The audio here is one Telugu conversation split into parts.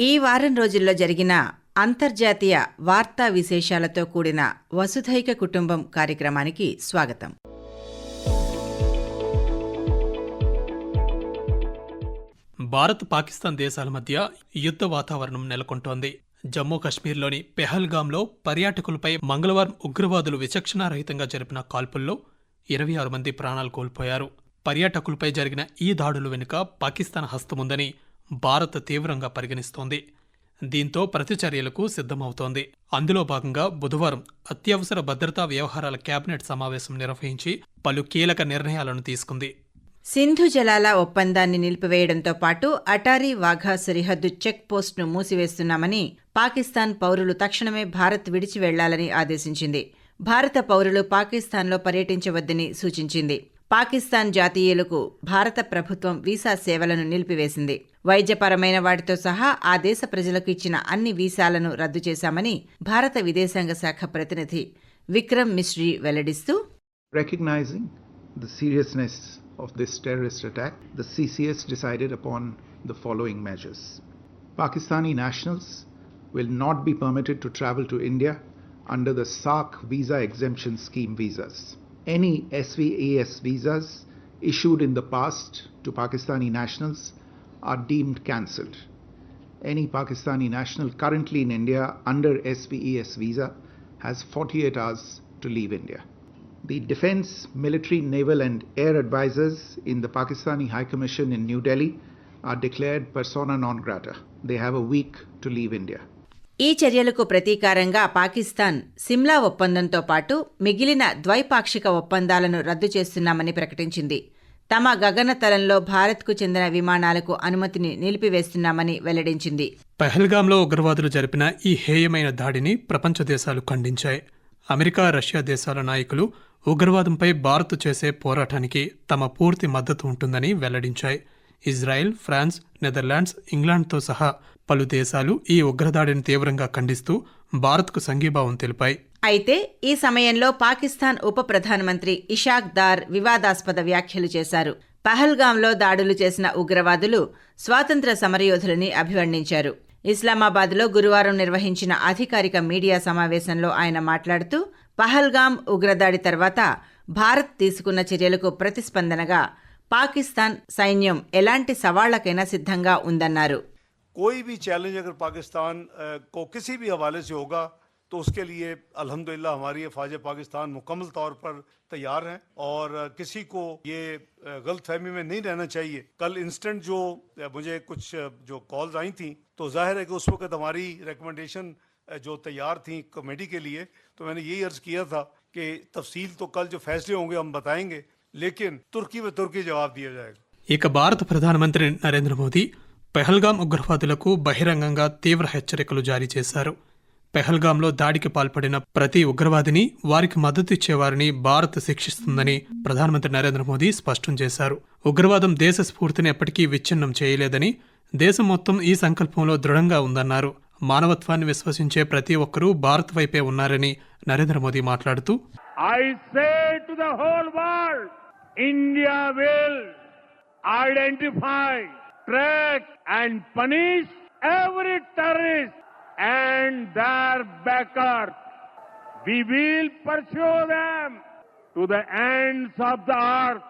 ఈ వారం రోజుల్లో జరిగిన అంతర్జాతీయ వార్తా విశేషాలతో కూడిన వసుధైక కుటుంబం కార్యక్రమానికి స్వాగతం. భారత్ పాకిస్తాన్ దేశాల మధ్య యుద్ధ వాతావరణం నెలకొంటోంది. జమ్మూ కశ్మీర్లోని పెహల్గాంలో పర్యాటకులపై మంగళవారం ఉగ్రవాదులు విచక్షణారహితంగా జరిపిన కాల్పుల్లో ఇరవై ఆరు మంది ప్రాణాలు కోల్పోయారు. పర్యాటకులపై జరిగిన ఈ దాడుల వెనుక పాకిస్తాన్ హస్తముందని భారత్ తీవ్రంగా పరిగణిస్తోంది. దీంతో ప్రతిచర్యలకు సిద్ధమవుతోంది. అందులో భాగంగా బుధవారం అత్యవసర భద్రతా వ్యవహారాల కేబినెట్ సమావేశం నిర్వహించి పలు కీలక నిర్ణయాలను తీసుకుంది. సింధు జలాల ఒప్పందాన్ని నిలిపివేయడంతో పాటు అటారీ వాఘా సరిహద్దు చెక్ పోస్ట్ను మూసివేస్తున్నామని పాకిస్తాన్ పౌరులు తక్షణమే భారత్ విడిచి వెళ్ళాలని ఆదేశించింది. భారత పౌరులు పాకిస్తాన్లో పర్యటించవద్దని సూచించింది. పాకిస్తాన్ జాతీయులకు భారత ప్రభుత్వం వీసా సేవలను నిలిపివేసింది వైద్యపరమైన వాటితో సహా ఆ దేశ ప్రజలకు ఇచ్చిన అన్ని వీసాలను రద్దు చేశామని భారత విదేశాంగ శాఖ ప్రతినిధి Vikram Misri వెల్లడిస్తూ Recognizing the seriousness of this terrorist attack, the CCS decided upon the following measures. Pakistani nationals will not be permitted to travel to India under the SARC visa exemption scheme visas. Any SVAS visas issued in the past to Pakistani nationals are deemed cancelled. Any Pakistani national currently in India under SVES visa has 48 hours to leave India. The defense, military, naval, and air advisors in the Pakistani High Commission in New Delhi are declared persona non grata. They have a week to leave India. ఈ చర్యలకు ప్రతీకారంగా పాకిస్తాన్ సిమ్లా ఒప్పందంతో పాటు మిగిలిన ద్వైపాక్షిక ఒప్పందాలను రద్దు చేస్తున్నామని ప్రకటించింది. తమ గగనతలంలో భారత్కు చెందిన విమానాలకు అనుమతిని నిలిపివేస్తున్నామని వెల్లడించింది. పహల్గామ్లో ఉగ్రవాదులు జరిపిన ఈ హేయమైన దాడిని ప్రపంచ దేశాలు ఖండించాయి. అమెరికా రష్యా దేశాల నాయకులు ఉగ్రవాదంపై భారత్ చేసే పోరాటానికి తమ పూర్తి మద్దతు ఉంటుందని వెల్లడించాయి. ఇజ్రాయెల్ ఫ్రాన్స్ నెదర్లాండ్స్ ఇంగ్లాండ్తో సహా పలు దేశాలు ఈ ఉగ్రదాడిని తీవ్రంగా ఖండిస్తూ భారత్కు సంఘీభావం తెలిపాయి. అయితే ఈ సమయంలో పాకిస్తాన్ ఉప ప్రధానమంత్రి ఇషాక్ దార్ వివాదాస్పద వ్యాఖ్యలు చేశారు. పహల్గాంలో దాడులు చేసిన ఉగ్రవాదులు స్వాతంత్ర సమరయోధులని అభివర్ణించారు. ఇస్లామాబాద్లో గురువారం నిర్వహించిన అధికారిక మీడియా సమావేశంలో ఆయన మాట్లాడుతూ పహల్గాం ఉగ్రదాడి తర్వాత భారత్ తీసుకున్న చర్యలకు ప్రతిస్పందనగా పాకిస్తాన్ సైన్యం ఎలాంటి సవాళ్లకైనా సిద్ధంగా ఉందన్నారు कोई भी चैलेंज अगर पाकिस्तान अ, को किसी भी हवाले से होगा तो उसके लिए अल्हम्दुलिल्लाह हमारी फ़ौज पाकिस्तान मुकम्मल तौर पर तैयार हैं और अ, किसी को ये गलत फहमी में नहीं रहना चाहिए कल इंस्टेंट जो अ, मुझे कुछ अ, जो कॉल्स आई थी तो जाहिर है कि उस वक्त हमारी रिकमेंडेशन जो तैयार थी कमेटी के लिए तो मैंने यही अर्ज़ किया था कि तफसील तो कल जो फैसले होंगे हम बताएंगे లేకన్ తుర్కీ తుర్కీ జవాబ్ దియా ఇక భారత ప్రధానమంత్రి నరేంద్ర మోదీ పెహల్గాం ఉగ్రవాదులకు బహిరంగంగా తీవ్ర హెచ్చరికలు జారీ చేశారు. పెహల్గాంలో దాడికి పాల్పడిన ప్రతి ఉగ్రవాదిని వారికి మద్దతు ఇచ్చేవారిని భారత్ శిక్షిస్తుందని ప్రధానమంత్రి నరేంద్ర మోదీ స్పష్టం చేశారు. ఉగ్రవాదం దేశ స్ఫూర్తిని ఎప్పటికీ విచ్ఛిన్నం చేయలేదని దేశం మొత్తం ఈ సంకల్పంలో దృఢంగా ఉందన్నారు. మానవత్వాన్ని విశ్వసించే ప్రతి ఒక్కరూ భారత్ వైపే ఉన్నారని నరేంద్ర మోదీ మాట్లాడుతూ I say to the whole world, India will identify, track and punish every terrorist and their backers. We will pursue them to the ends of the earth.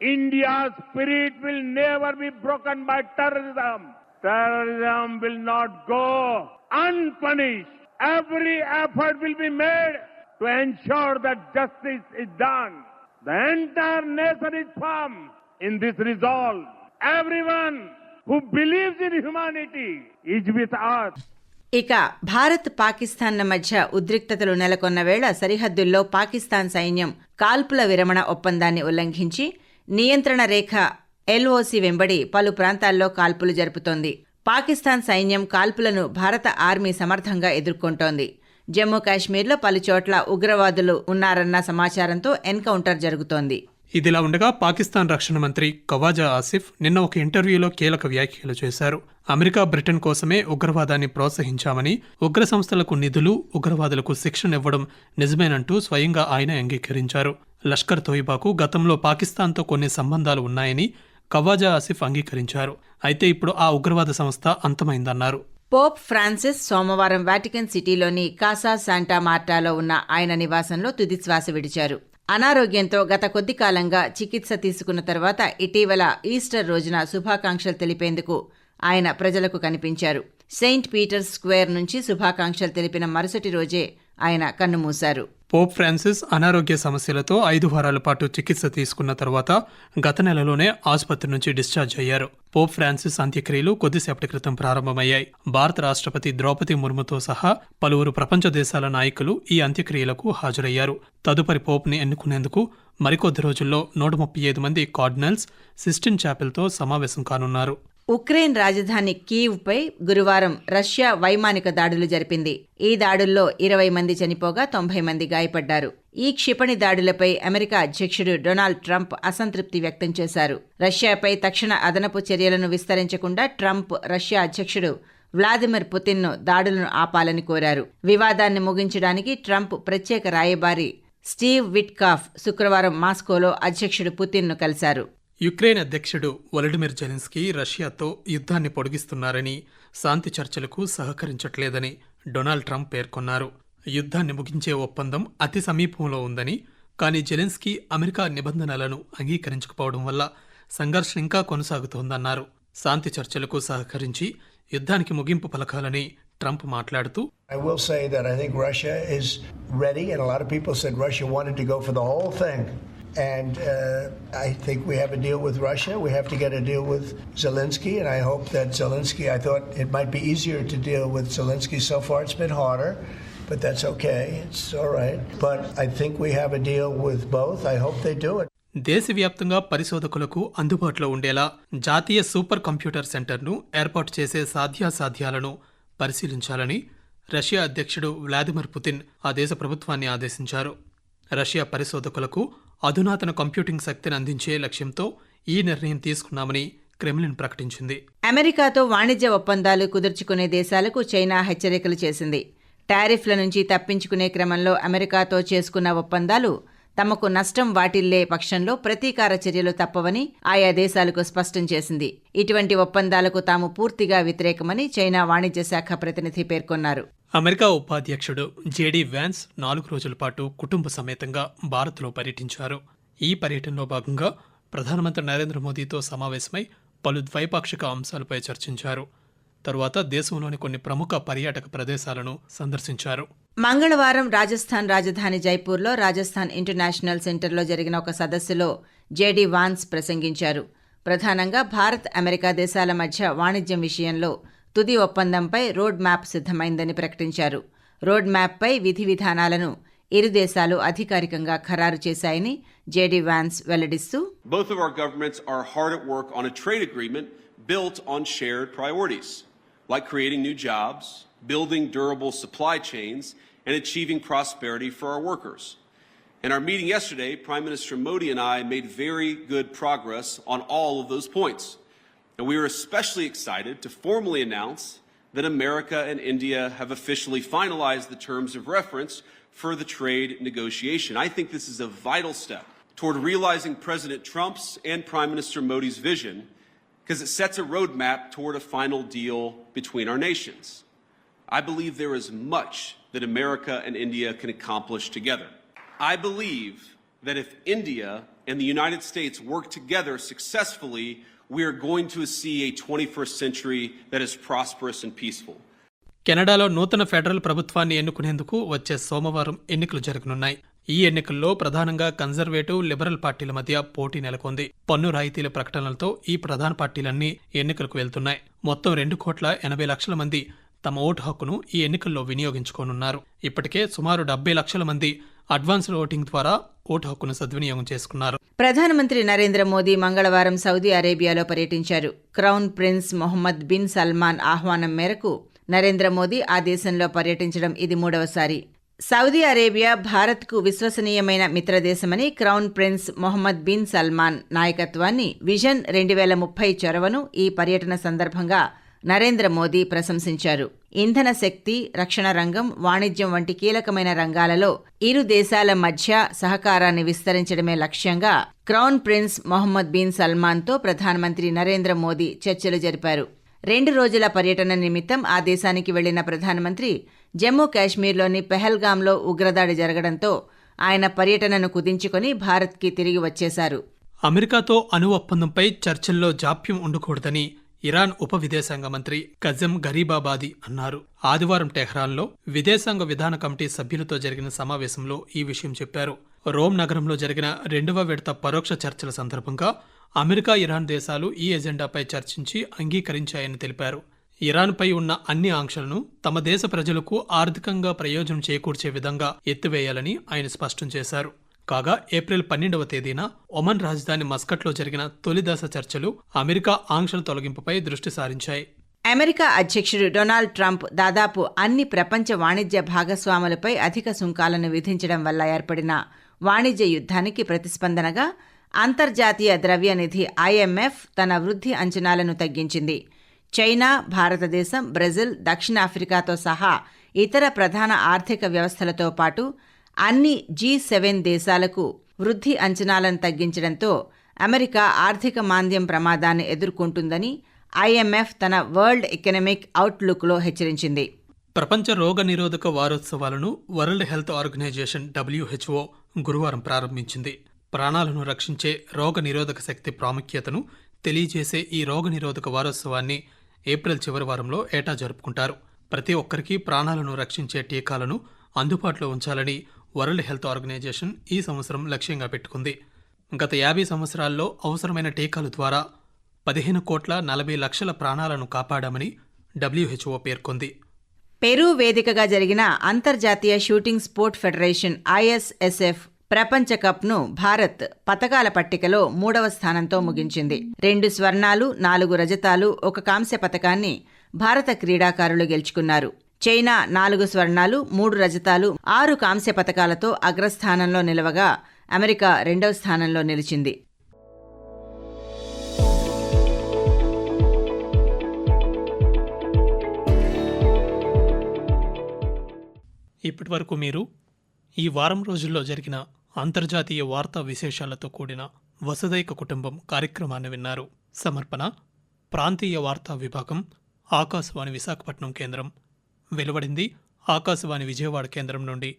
India's spirit will never be broken by terrorism. Terrorism will not go unpunished. Every effort will be made to ensure that justice is done. The entire nation is firm in this resolve. Everyone who believes in humanity is with us. ఇక భారత్ పాకిస్తాన్ల మధ్య ఉద్రిక్తతలు నెలకొన్న వేళ సరిహద్దుల్లో పాకిస్తాన్ సైన్యం కాల్పుల విరమణ ఒప్పందాన్ని ఉల్లంఘించి నియంత్రణ రేఖ ఎల్ఓసి వెంబడి పలు ప్రాంతాల్లో కాల్పులు జరుపుతోంది పాకిస్తాన్ సైన్యం కాల్పులను భారత ఆర్మీ సమర్థంగా ఎదుర్కొంటోంది జమ్మూ కాశ్మీర్లో పలుచోట్ల ఉగ్రవాదులు ఉన్నారన్న సమాచారంతో ఎన్కౌంటర్ జరుగుతోంది. ఇదిలా ఉండగా పాకిస్తాన్ రక్షణ మంత్రి కవాజా ఆసిఫ్ నిన్న ఒక ఇంటర్వ్యూలో కీలక వ్యాఖ్యలు చేశారు. అమెరికా బ్రిటన్ కోసమే ఉగ్రవాదాన్ని ప్రోత్సహించామని ఉగ్ర సంస్థలకు నిధులు ఉగ్రవాదులకు శిక్షణివ్వడం నిజమేనంటూ స్వయంగా ఆయన అంగీకరించారు. లష్కర్ తోయిబాకు గతంలో పాకిస్తాన్తో కొన్ని సంబంధాలు ఉన్నాయని కవాజా ఆసిఫ్ అంగీకరించారు. అయితే ఇప్పుడు ఆ ఉగ్రవాద సంస్థ అంతమైందన్నారు. పోప్ ఫ్రాన్సిస్ సోమవారం వాటికన్ సిటీలోని కాసా శాంటా మార్టాలో ఉన్న ఆయన నివాసంలో తుదిశ్వాస విడిచారు. అనారోగ్యంతో గత కొద్ది కాలంగా చికిత్స తీసుకున్న తర్వాత ఇటీవల ఈస్టర్ రోజున శుభాకాంక్షలు తెలిపేందుకు ఆయన ప్రజలకు కనిపించారు. సెయింట్ పీటర్స్ స్క్వేర్ నుంచి శుభాకాంక్షలు తెలిపిన మరుసటి రోజే ఆయన కన్నుమూశారు. పోప్ ఫ్రాన్సిస్ అనారోగ్య సమస్యలతో ఐదు వారాల పాటు చికిత్స తీసుకున్న తర్వాత గత నెలలోనే ఆసుపత్రి నుంచి డిశ్చార్జ్ అయ్యారు. పోప్ ఫ్రాన్సిస్ అంత్యక్రియలు కొద్దిసేపటి క్రితం ప్రారంభమయ్యాయి. భారత రాష్ట్రపతి ద్రౌపది ముర్ముతో సహా పలువురు ప్రపంచ దేశాల నాయకులు ఈ అంత్యక్రియలకు హాజరయ్యారు. తదుపరి పోప్ని ఎన్నుకునేందుకు మరికొద్ది రోజుల్లో నూట ముప్పై ఐదు మంది కార్డినల్స్ సిస్టిన్ చాపెల్తో సమావేశం కానున్నారు. ఉక్రెయిన్ రాజధాని కీవ్పై గురువారం రష్యా వైమానిక దాడులు జరిపింది. ఈ దాడుల్లో ఇరవై మంది చనిపోగా తొంభై మంది గాయపడ్డారు. ఈ క్షిపణి దాడులపై అమెరికా అధ్యక్షుడు డొనాల్డ్ ట్రంప్ అసంతృప్తి వ్యక్తం చేశారు. రష్యాపై తక్షణ అదనపు చర్యలను విస్తరించకుండా ట్రంప్ రష్యా అధ్యక్షుడు వ్లాదిమిర్ పుతిన్ను దాడులను ఆపాలని కోరారు. వివాదాన్ని ముగించడానికి ట్రంప్ ప్రత్యేక రాయబారి స్టీవ్ విట్కాఫ్ శుక్రవారం మాస్కోలో అధ్యక్షుడు పుతిన్ను కలిశారు. యుక్రెయిన్ అధ్యక్షుడు వలడిమిర్ జెలెన్స్కీ రష్యాతో యుద్ధాన్ని పొడిగిస్తున్నారని శాంతి చర్చలకు సహకరించట్లేదని డొనాల్డ్ ట్రంప్ పేర్కొన్నారు యుద్ధాన్ని ముగించే ఒప్పందం అతి సమీపంలో ఉందని కానీ జెలెన్స్కీ అమెరికా నిబంధనలను అంగీకరించకపోవడం వల్ల సంఘర్షణ ఇంకా కొనసాగుతోందన్నారు శాంతి చర్చలకు సహకరించి యుద్ధానికి ముగింపు పలకాలని ట్రంప్ మాట్లాడుతూ I will say that I think Russia is ready, and a lot of people said Russia wanted to go for the whole thing. And uh, I think we have a deal with Russia. We have to get a deal with Zelensky, and I hope that Zelensky. I thought it might be easier to deal with Zelensky. So far, it's been harder, but that's okay. It's all right. But I think we have a deal with both. I hope they do it. దేశవ్యాప్తంగా పరిశోధకులకు అందుబాటులో ఉండేలా జాతీయ సూపర్ కంప్యూటర్ సెంటర్ను ఏర్పాటు చేసే సాధ్యాసాధ్యాలను పరిశీలించాలని రష్యా అధ్యక్షుడు వ్లాదిమిర్ పుతిన్ ఆ దేశ ప్రభుత్వాన్ని ఆదేశించారు రష్యా పరిశోధకులకు అధునాతన కంప్యూటింగ్ శక్తిని అందించే లక్ష్యంతో ఈ నిర్ణయం తీసుకున్నామని క్రెమ్లిన్ ప్రకటించింది. అమెరికాతో వాణిజ్య ఒప్పందాలు కుదుర్చుకునే దేశాలకు చైనా హెచ్చరికలు చేసింది. టారిఫ్ల నుంచి తప్పించుకునే క్రమంలో అమెరికాతో చేసుకున్న ఒప్పందాలు తమకు నష్టం వాటిల్లే పక్షంలో ప్రతీకార చర్యలు తప్పవని ఆయా దేశాలకు స్పష్టం చేసింది. ఇటువంటి ఒప్పందాలకు తాము పూర్తిగా వ్యతిరేకమని చైనా వాణిజ్య శాఖ ప్రతినిధి పేర్కొన్నారు. అమెరికా ఉపాధ్యక్షుడు జేడీ వ్యాన్స్ నాలుగు రోజుల పాటు కుటుంబ సమేతంగా భారత్లో పర్యటించారు. ఈ పర్యటనలో భాగంగా ప్రధానమంత్రి నరేంద్ర మోదీతో సమావేశమై పలు ద్వైపాక్షిక అంశాలపై చర్చించారు. తరువాత దేశంలోని కొన్ని ప్రముఖ పర్యాటక ప్రదేశాలను సందర్శించారు. మంగళవారం రాజస్థాన్ రాజధాని జైపూర్లో రాజస్థాన్ ఇంటర్నేషనల్ సెంటర్లో జరిగిన ఒక సదస్సులో జేడీ వాన్స్ ప్రసంగించారు. ప్రధానంగా భారత్ అమెరికా దేశాల మధ్య వాణిజ్యం విషయంలో తుది ఒప్పందంపై రోడ్ మ్యాప్ సిద్ధమైందని ప్రకటించారు రోడ్ మ్యాప్పై విధి విధానాలను ఇరు దేశాలు అధికారికంగా ఖరారు చేశాయని జేడీ వాన్స్ వెల్లడిస్తూ Both of our governments are hard at work on a trade agreement built on shared priorities, like creating new jobs, building durable supply chains, and achieving prosperity for our workers. In our meeting yesterday, Prime Minister Modi and I made very good progress on all of those points. And we are especially excited to formally announce that America and India have officially finalized the terms of reference for the trade negotiation. I think this is a vital step toward realizing President Trump's and Prime Minister Modi's vision because it sets a roadmap toward a final deal between our nations. I believe there is much that America and India can accomplish together. I believe that if India and the United States work together successfully, we are going to see a 21st century that is prosperous and peaceful. కెనడాలో నూతన ఫెడరల్ ప్రభుత్వాన్ని ఎన్నుకునేందుకు వచ్చే సోమవారం ఎన్నికలు జరగనున్నాయి. ఈ ఎన్నికల్లో ప్రధానంగా కన్జర్వేటివ్ లిబరల్ పార్టీల మధ్య పోటీ నెలకొంది. పన్ను రాయితీల ప్రకటనలతో ఈ ప్రధాన పార్టీలన్నీ ఎన్నికలకు వెళ్తున్నాయి. మొత్తం రెండు కోట్ల ఎనభై లక్షల మంది తమ ఓటు హక్కును ఈ ఎన్నికల్లో వినియోగించుకోనున్నారు. ఇప్పటికే సుమారు డెబ్బై లక్షల మంది అడ్వాన్స్డ్ ఓటింగ్ ద్వారా ఓటు హక్కును సద్వినియోగం చేసుకున్నారు. ప్రధానమంత్రి నరేంద్ర మోదీ మంగళవారం సౌదీ అరేబియాలో పర్యటించారు. Crown prince Mohammed bin Salman ఆహ్వానం మేరకు నరేంద్ర మోదీ ఆ దేశంలో పర్యటించడం ఇది మూడవసారి. సౌదీ అరేబియా భారత్కు విశ్వసనీయమైన మిత్రదేశమని crown prince Mohammed bin Salman నాయకత్వాన్ని విజన్ రెండు వేల ముప్పై చొరవను ఈ పర్యటన సందర్భంగా నరేంద్ర మోదీ ప్రశంసించారు. ఇంధన శక్తి రక్షణ రంగం వాణిజ్యం వంటి కీలకమైన రంగాలలో ఇరు దేశాల మధ్య సహకారాన్ని విస్తరించడమే లక్ష్యంగా క్రౌన్ ప్రిన్స్ మొహమ్మద్ బిన్ సల్మాన్తో ప్రధానమంత్రి నరేంద్ర మోదీ చర్చలు జరిపారు. రెండు రోజుల పర్యటన నిమిత్తం ఆ దేశానికి వెళ్ళిన ప్రధానమంత్రి జమ్మూ కాశ్మీర్లోని పెహల్గాంలో ఉగ్రదాడి జరగడంతో ఆయన పర్యటనను కుదించుకొని భారత్కి తిరిగి వచ్చేశారు. అమెరికాతో అణు ఒప్పందంపై చర్చల్లో జాప్యం ఉండకూడదని ఇరాన్ ఉప విదేశాంగ మంత్రి కజం గరీబాబాది అన్నారు. ఆదివారం టెహ్రాన్లో విదేశాంగ విధాన కమిటీ సభ్యులతో జరిగిన సమావేశంలో ఈ విషయం చెప్పారు. రోమ్ నగరంలో జరిగిన రెండవ విడత పరోక్ష చర్చల సందర్భంగా అమెరికా ఇరాన్ దేశాలు ఈ ఎజెండాపై చర్చించి అంగీకరించాయని తెలిపారు. ఇరాన్పై ఉన్న అన్ని ఆంక్షలను తమ దేశ ప్రజలకు ఆర్థికంగా ప్రయోజనం చేకూర్చే విధంగా ఎత్తివేయాలని ఆయన స్పష్టం చేశారు. కాగా ఏప్రిల్ పన్నెండవ తేదీన ఒమన్ రాజధాని మస్కట్లో జరిగిన తొలి దశ చర్చలు అమెరికా ఆంక్షల తొలగింపుపై దృష్టి సారించాయి. అమెరికా అధ్యక్షుడు డొనాల్డ్ ట్రంప్ దాదాపు అన్ని ప్రపంచ వాణిజ్య భాగస్వాములపై అధిక సుంకాలను విధించడం వల్ల ఏర్పడిన వాణిజ్య యుద్ధానికి ప్రతిస్పందనగా అంతర్జాతీయ ద్రవ్యనిధి ఐఎంఎఫ్ తన వృద్ధి అంచనాలను తగ్గించింది. చైనా భారతదేశం బ్రెజిల్ దక్షిణాఫ్రికాతో సహా ఇతర ప్రధాన ఆర్థిక వ్యవస్థలతో పాటు అన్ని జీ సెవెన్ దేశాలకు వృద్ధి అంచనాలను తగ్గించడంతో అమెరికా ఆర్థిక మాంద్యం ప్రమాదాన్ని ఎదుర్కొంటుందని ఐఎంఎఫ్ తన వరల్డ్ ఎకనమిక్ అవుట్లుక్లో హెచ్చరించింది. ప్రపంచ రోగ నిరోధక వారోత్సవాలను వరల్డ్ హెల్త్ ఆర్గనైజేషన్ డబ్ల్యూహెచ్ఓ గురువారం ప్రారంభించింది. ప్రాణాలను రక్షించే రోగ నిరోధక శక్తి ప్రాముఖ్యతను తెలియజేసే ఈ రోగ నిరోధక వారోత్సవాన్ని ఏప్రిల్ చివరి వారంలో ఏటా జరుపుకుంటారు. ప్రతి ఒక్కరికి ప్రాణాలను రక్షించే టీకాలను అందుబాటులో ఉంచాలని వరల్డ్ హెల్త్ ఆర్గనైజేషన్ ఈ సంవత్సరం లక్ష్యంగా పెట్టుకుంది. గత యాభై సంవత్సరాల్లో అవసరమైన టీకాలు ద్వారా పదిహేను కోట్ల నలభై లక్షల ప్రాణాలను కాపాడామని డబ్ల్యూహెచ్ఓ పేర్కొంది. పెరూ వేదికగా జరిగిన అంతర్జాతీయ షూటింగ్ స్పోర్ట్ ఫెడరేషన్ ఐఎస్ఎస్ఎఫ్ ప్రపంచ కప్ను భారత్ పతకాల పట్టికలో మూడవ స్థానంతో ముగించింది. రెండు స్వర్ణాలు నాలుగు రజతాలు ఒక కాంస్య పతకాన్ని భారత క్రీడాకారులు గెలుచుకున్నారు. చైనా నాలుగు స్వర్ణాలు మూడు రజతాలు ఆరు కాంస్య పతకాలతో అగ్రస్థానంలో నిలవగా అమెరికా రెండవ స్థానంలో నిలిచింది. ఇప్పటి వరకు మీరు ఈ వారం రోజుల్లో జరిగిన అంతర్జాతీయ వార్తా విశేషాలతో కూడిన వసుదైక కుటుంబం కార్యక్రమాన్ని విన్నారు. సమర్పణ ప్రాంతీయ వార్తా విభాగం ఆకాశవాణి విశాఖపట్నం కేంద్రం. వెలువడింది. ఆకాశవాణి విజయవాడ కేంద్రం నుండి.